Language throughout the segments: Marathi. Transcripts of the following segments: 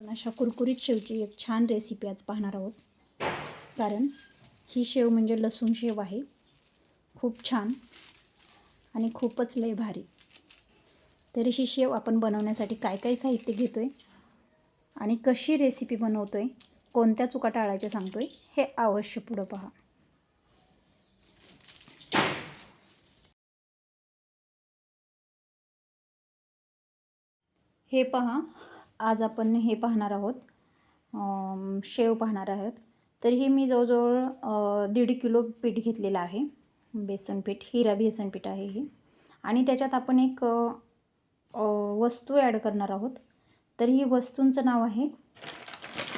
अशा कुरकुरीत शेवची एक छान रेसिपी आज पाहणार आहोत. कारण ही शेव म्हणजे लसूण शेव आहे. खूप छान आणि खूपच लय भारी. तरी ही शेव आपण बनवण्यासाठी काय काय साहित्य घेतो आहे आणि कशी रेसिपी बनवतो आहे कोणत्या चुका टाळायच्या सांगतो आहे हे अवश्य पुढं पहा. हे पहा आज आपण हे पाहणार आहोत. शेव पाहणार आहोत. तर हे मी जवळजवळ दीड किलो पीठ घेतलेलं आहे. बेसन पीठ हिरा बेसन पीठ आहे हे. आणि त्याच्यात आपण एक वस्तू ॲड करणार आहोत. तर ही वस्तूंचं नाव आहे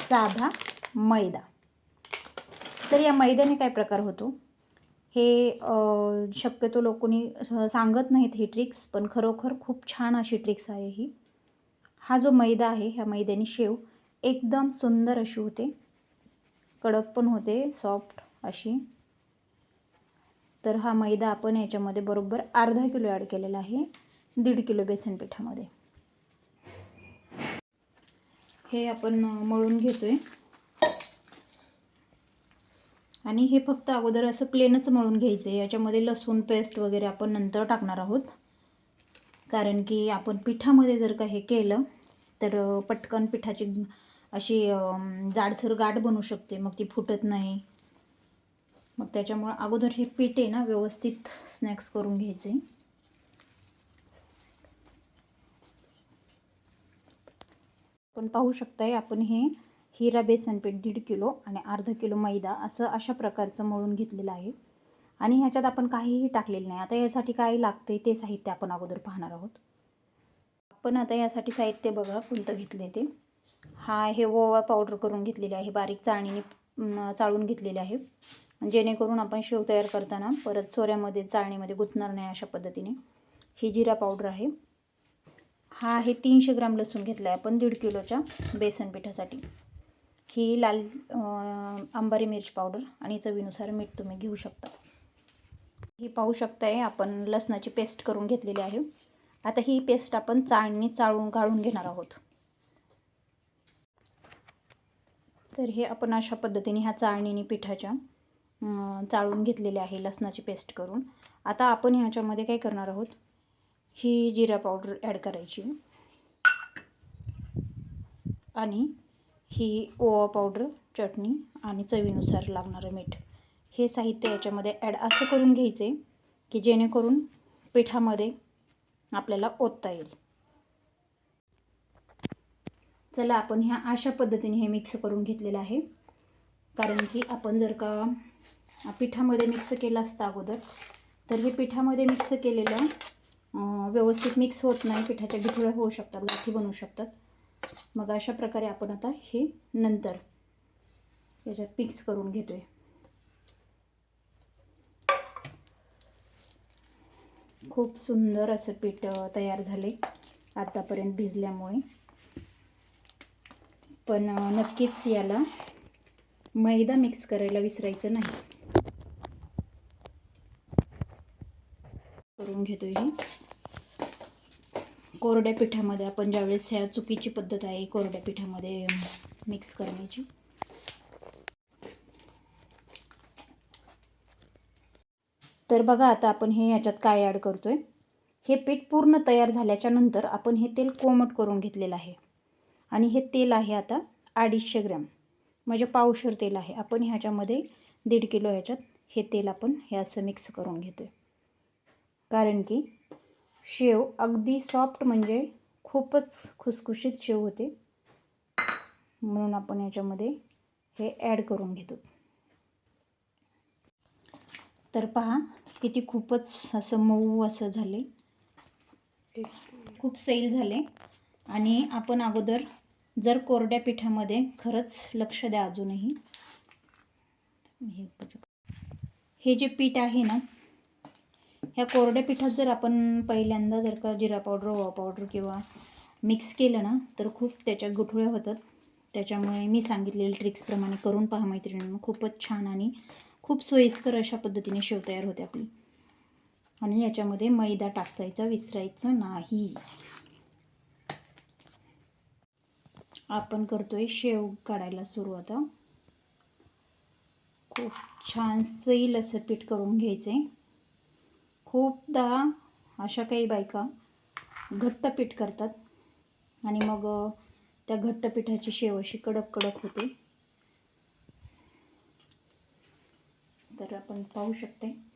साधा मैदा. तर या मैद्याने काय प्रकार होतो? हे शक्यतो लोकांनी सांगत नाहीत ही ट्रिक्स पण खरोखर खूप छान अशी ट्रिक्स आहे ही. हा जो मैदा आहे ह्या मैद्याने शेव एकदम सुंदर अशी होते. कडक पण होते सॉफ्ट अशी. तर हा मैदा आपण याच्यामध्ये बरोबर अर्धा किलो ॲड केलेला आहे दीड किलो बेसन पिठामध्ये. हे आपण मळून घेतो आहे आणि हे फक्त अगोदर असं प्लेनच मळून घ्यायचं आहे याच्यामध्ये लसूण पेस्ट वगैरे आपण नंतर टाकणार आहोत. कारण की आपण पिठामध्ये जर का हे केलं तर पटकन पिठाची अशी जाडसर गाठ बनू शकते. मग ती फुटत नाही. मग त्याच्यामुळं अगोदर हे पीठ आहे ना व्यवस्थित स्नॅक्स करून घ्यायचे. पण पाहू शकताय आपण हे हिरा बेसन पीठ दीड किलो आणि अर्धा किलो मैदा असं अशा प्रकारचं मळून घेतलेलं आहे. आणि ह्याच्यात आपण काहीही टाकलेलं नाही. आता यासाठी काय लागते ते साहित्य आपण अगोदर पाहणार आहोत. आपण आता यासाठी साहित्य बघा कोणतं घेतले ते. हा हे ओवा पावडर करून घेतलेले आहे बारीक चाळणीने चाळून घेतलेले आहे. जेणेकरून आपण शेव तयार करताना परत सोऱ्यामध्ये चाळणीमध्ये गुंतणार नाही अशा पद्धतीने. ही जिरा पावडर आहे. हा आहे तीनशे ग्राम लसूण घेतला आहे आपण दीड किलोच्या बेसन पिठासाठी. ही लाल अंबारी मिरची पावडर आणि चवीनुसार मीठ तुम्ही घेऊ शकता. ही पाहू शकताय आपण लसणाची पेस्ट करून घेतलेली आहे. आता ही पेस्ट आपण चाळणी चाळून गाळून घेणार आहोत. तर हे आपण अशा पद्धतीने ह्या चाळणीने पिठाच्या चाळून घेतलेले आहे लसणाची पेस्ट करून. आता आपण ह्याच्यामध्ये काय करणार आहोत? ही जिरा पावडर ॲड करायची. आणि ही ओवा पावडर चटणी आणि चवीनुसार लागणारं मीठ. हे साहित्य याच्यामध्ये ॲड असं करून घ्यायचे की जेणेकरून पिठामध्ये आपल्याला ओतता येईल. चला आपण ह्या अशा पद्धतीने हे मिक्स करून घेतलेलं आहे. कारण की आपण जर का पिठामध्ये मिक्स केलं असतं अगोदर तर हे पिठामध्ये मिक्स केलेलं व्यवस्थित मिक्स होत नाही. पिठाच्या गिठुळ्या होऊ शकतात गाठी बनवू शकतात. मग अशा प्रकारे आपण आता हे नंतर याच्यात मिक्स करून घेतो आहे खूप सुंदर असं पीठ तयार झाले आतापर्यंत भिजल्यामुळे. पण नक्कीच याला मैदा मिक्स करायला विसरायचं नाही. करून घेतो ही कोरड्या पिठामध्ये आपण ज्यावेळेस ह्या चुकीची पद्धत आहे कोरड्या पिठामध्ये मिक्स करण्याची तर बघा आता आपण हे याच्यात काय ॲड करतो आहे हे पीठ पूर्ण तयार झाल्याच्यानंतर आपण हे तेल कोमट करून घेतलेलं आहे. आणि हे तेल आहे आता अडीचशे ग्रॅम. म्हणजे पावशर तेल आहे. आपण ह्याच्यामध्ये दीड किलो ह्याच्यात हे तेल आपण हे असं मिक्स करून घेतो आहे कारण की शेव अगदी सॉफ्ट म्हणजे खूपच खुसखुशीत शेव होते. म्हणून आपण याच्यामध्ये हे ॲड करून घेतो. तर पहा किती खूपच असं मऊ असं झाले. खूप सैल झाले. आणि आपण अगोदर जर कोरड्या पिठामध्ये खरंच लक्ष द्या अजूनही. हे जे पीठ आहे ना ह्या कोरड्या पिठात जर आपण पहिल्यांदा जर का जिरा पावडर ओवा पावडर किंवा मिक्स केलं ना तर खूप त्याच्या गुठळ्या होतात. त्याच्यामुळे मी सांगितलेल्या ट्रिक्सप्रमाणे करून पहा मैत्रिणींना. खूपच छान आणि खूप सोयीस्कर अशा पद्धतीने शेव तयार होते आपली. आणि याच्यामध्ये मैदा टाकायचा विसरायचं नाही. आपण करतोय शेव काढायला सुरुवात. खूप छान सैल असं पीठ करून घ्यायचं आहे खूपदा अशा काही बायका घट्ट पीठ करतात. आणि मग त्या घट्ट पिठाची शेव अशी कडक कडक होते तर आपण पाहू शकते.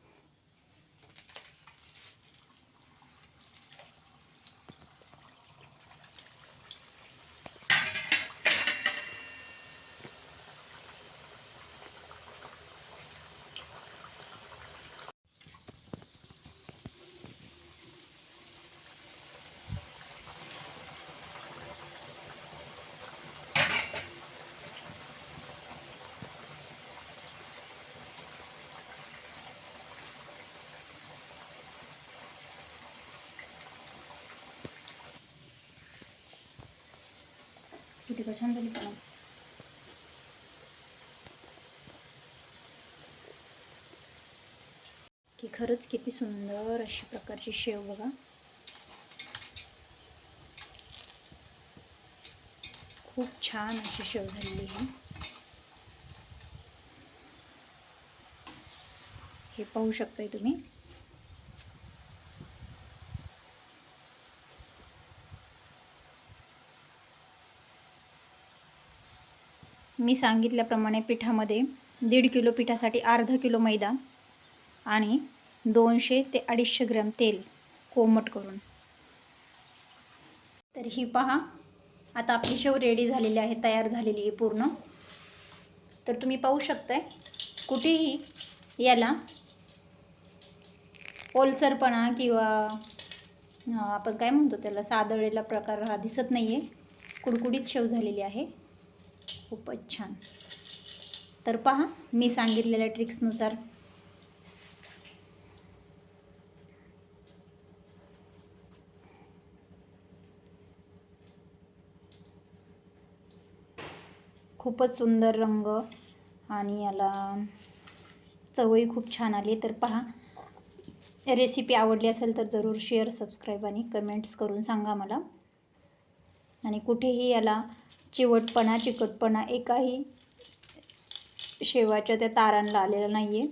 किती का छान झाली का की खरंच किती सुंदर अशी प्रकारची शेव बघा खूप छान अशी शेव झालेली आहे हे पाहू शकताय तुम्ही मी सांगितल्याप्रमाणे पिठामध्ये दीड किलो पिठासाठी अर्धा किलो मैदा आणि दोनशे ते अडीचशे ग्रॅम तेल कोमट करून. तर ही पहा आता आपली शेव रेडी झालेली आहे तयार झालेली आहे पूर्ण. तर तुम्ही पाहू शकताय कुठेही याला ओलसरपणा किंवा आपण काय म्हणतो त्याला सादळलेला प्रकार हा दिसत नाही आहे कुडकुडीत शेव झालेली आहे. खूपच छान. तर पहा मी सांगितलेल्या ट्रिक्सनुसार खूपच सुंदर रंग आणि याला चवही खूप छान आली. तर पहा रेसिपी आवडली असेल तर जरूर शेअर सबस्क्राईब आणि कमेंट्स करून सांगा मला. आणि कुठेही याला चिवटपणा चिकटपणा एकाही शेवाच्या त्या तारांना आलेला नाही आहे